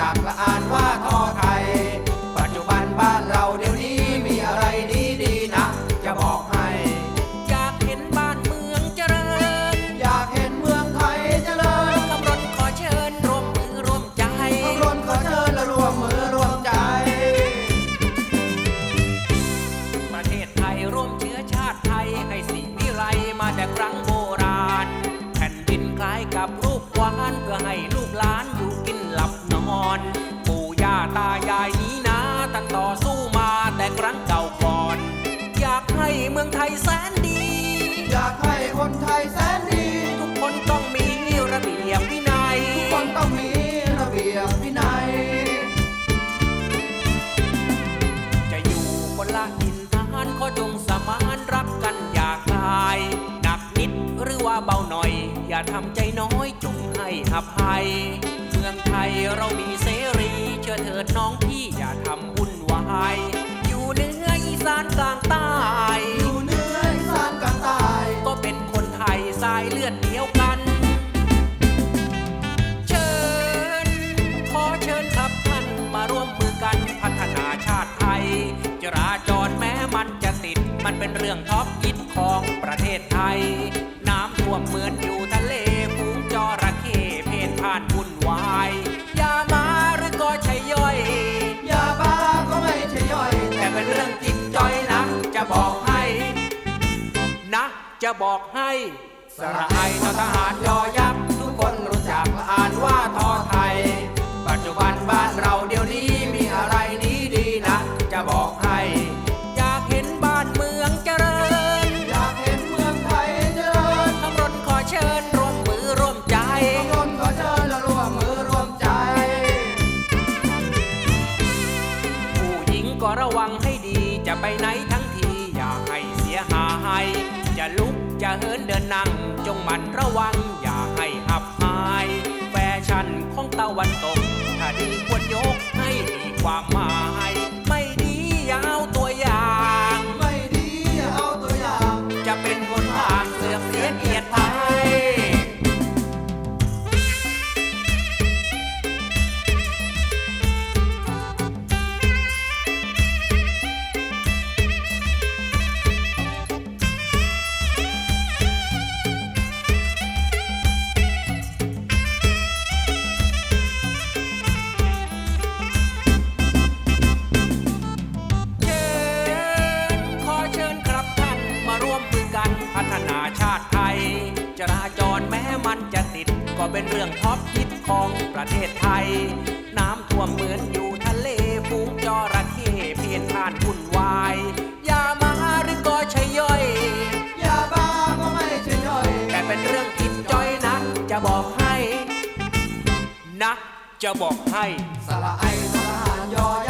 จากละอานว่าานต่อสู้มาแต่ครั้งเก่าก่อน อยากให้เมืองไทยแสนดี อยากให้คนไทยแสนดี ทุกคนต้องมีระเบียบวินัย ทุกคนต้องมีระเบียบวินัย จะอยู่คนละอินทานขอจงสมานรักกันอย่าคลายหนักนิดหรือว่าเบาหน่อย อย่าทำใจน้อยจงให้อภัย มืองไทยเรามีเสรี เชื่อเถิดน้องพี่อย่าทำวุ่นวาย อยู่เหนืออีสานกลางใต้อยู่เหนืออีสานกลางใต้ก็เป็นคนไทยสายเลือดเดียวกัน เชิญ ขอเชิญครับท่านมาร่วมมือกันพัฒนาชาติไทย จราจรแม้มันจะติด มันเป็นเรื่องท็อปฮิตของประเทศไทย น้ำท่วมเหมือนอยู่ เพนพ่านวุ่นวายอย่ามาหรือก็ใช่ย่อย ยาบ้าก็ไม่ใช่ย่อย แต่เป็นเรื่องจิตจอยนะ จะบอกให้ นะ จะบอกให้ สระไอทอทหารยอยักษ์ ระวังให้ดีจะไปไหนทั้งทีอย่าให้เสียหาย จะลุกจะเหินเดินนั่ง จงมันระวังอย่าให้อับอาย แฟชั่นของตะวันตก ถ้าดีควรยกให้มีความ ม้มันจะติด ก็เป็นเรื่องท็อปฮิตของประเทศไทย น้ำท่วมเหมือนอยู่ทะเลฝูงจระเข้เพียนผ่านวุ่นวายอย่ามาหรือก็ใช่ย่อยยาบ้าก็ไม่ใช่ย่อย แต่เป็นเรื่องจิตจอยนะ จะบอกให้ นะ จะบอกให้ สระไอทหารยอยั